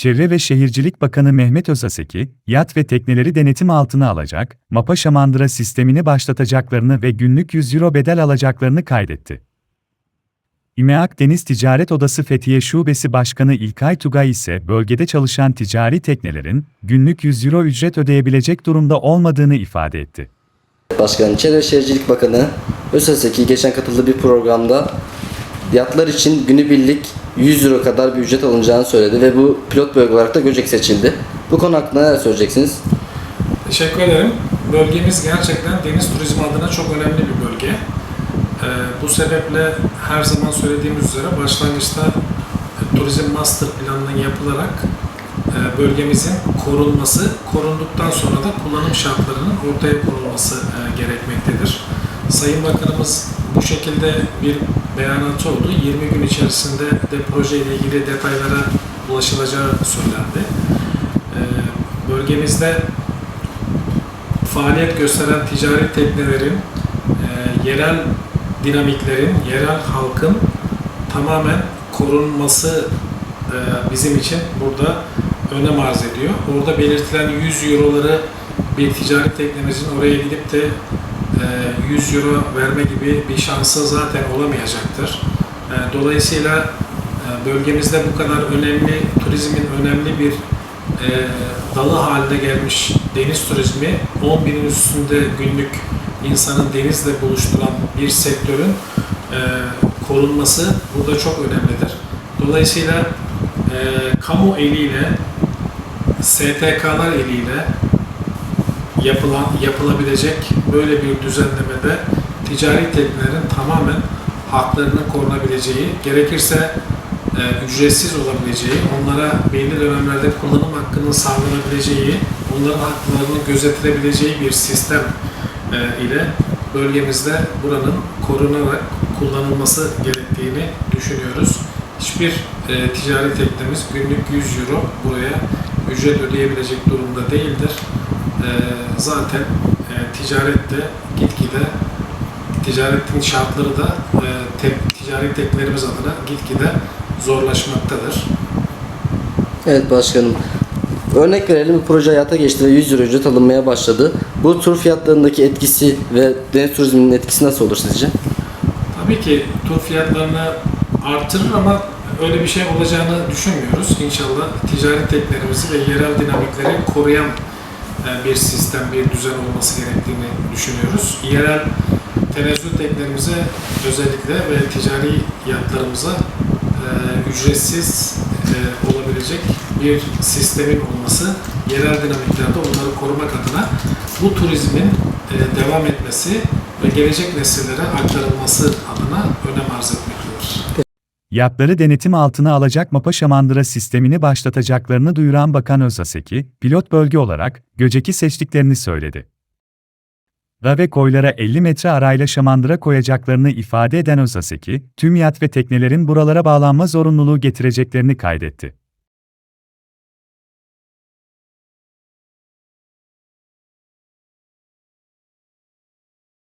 Çevre ve Şehircilik Bakanı Mehmet Özaseki, yat ve tekneleri denetim altına alacak, mapa şamandıra sistemini başlatacaklarını ve günlük 100 euro bedel alacaklarını kaydetti. İMEAK Deniz Ticaret Odası Fethiye Şubesi Başkanı İlkay Tugay ise bölgede çalışan ticari teknelerin günlük 100 euro ücret ödeyebilecek durumda olmadığını ifade etti. Başkanı, Çevre Şehircilik Bakanı Özseseki geçen katıldığı bir programda yatlar için günübirlik 100 euro kadar bir ücret alınacağını söyledi ve bu pilot bölge olarak da Göcek seçildi. Bu konu hakkında neler söyleyeceksiniz? Teşekkür ederim. Bölgemiz gerçekten deniz turizmi adına çok önemli bir bölge. Ee, bu sebeple her zaman söylediğimiz üzere başlangıçta turizm master planının yapılarak bölgemizin korunması, korunduktan sonra da kullanım şartlarının ortaya konulması e, gerekmektedir. Sayın Bakanımız bu şekilde bir beyanatı oldu. 20 gün içerisinde de proje ile ilgili detaylara ulaşılacağı söylendi. Ee, Bölgemizde faaliyet gösteren ticari teknelerin, e, yerel dinamiklerin, yerel halkın tamamen korunması e, bizim için burada önem arz ediyor. Orada belirtilen 100 euroları bir ticari teknemizin oraya gidip de e, 100 euro verme gibi bir şansı zaten olamayacaktır. E, Dolayısıyla e, bölgemizde bu kadar önemli, turizmin önemli bir e, dalı haline gelmiş deniz turizmi 10 binin üstünde günlük insanın denizle buluşturan bir sektörün e, korunması burada çok önemlidir. Dolayısıyla e, kamu eliyle, STK'lar eliyle yapılan, yapılabilecek böyle bir düzenlemede ticari teknelerin tamamen haklarının korunabileceği, gerekirse e, ücretsiz olabileceği, onlara belli dönemlerde kullanım hakkının sağlanabileceği, onların haklarını gözetilebileceği bir sistem e, ile bölgemizde buranın korunarak kullanılması gerektiğini düşünüyoruz. Hiçbir e, ticari teknemiz günlük 100 euro buraya ücret ödeyebilecek durumda değildir. E, zaten e, ticarette gitgide ticaretin şartları da e, te, ticari teknelerimiz adına gitgide zorlaşmaktadır. Evet başkanım. Örnek verelim proje hayata geçti ve 100 euro ücret alınmaya başladı. Bu tur fiyatlarındaki etkisi ve deniz turizminin etkisi nasıl olur sizce? Tabii ki tur fiyatlarını artırır ama öyle bir şey olacağını düşünmüyoruz. İnşallah ticari teknelerimizi ve yerel dinamikleri koruyan e, bir sistem, bir düzen olması gerektiğini düşünüyoruz. Yerel tenezzül teknelerimize özellikle ve ticari yatlarımıza e, ücretsiz e, olabilecek bir sistemin olması, yerel dinamiklerde onları korumak adına bu turizmin devam etmesi ve gelecek nesillere aktarılması adına. Yatları denetim altına alacak mapa şamandıra sistemini başlatacaklarını duyuran Bakan Özaseki, pilot bölge olarak Göcek'i seçtiklerini söyledi. Da ve koylara 50 metre arayla şamandıra koyacaklarını ifade eden Özaseki, tüm yat ve teknelerin buralara bağlanma zorunluluğu getireceklerini kaydetti.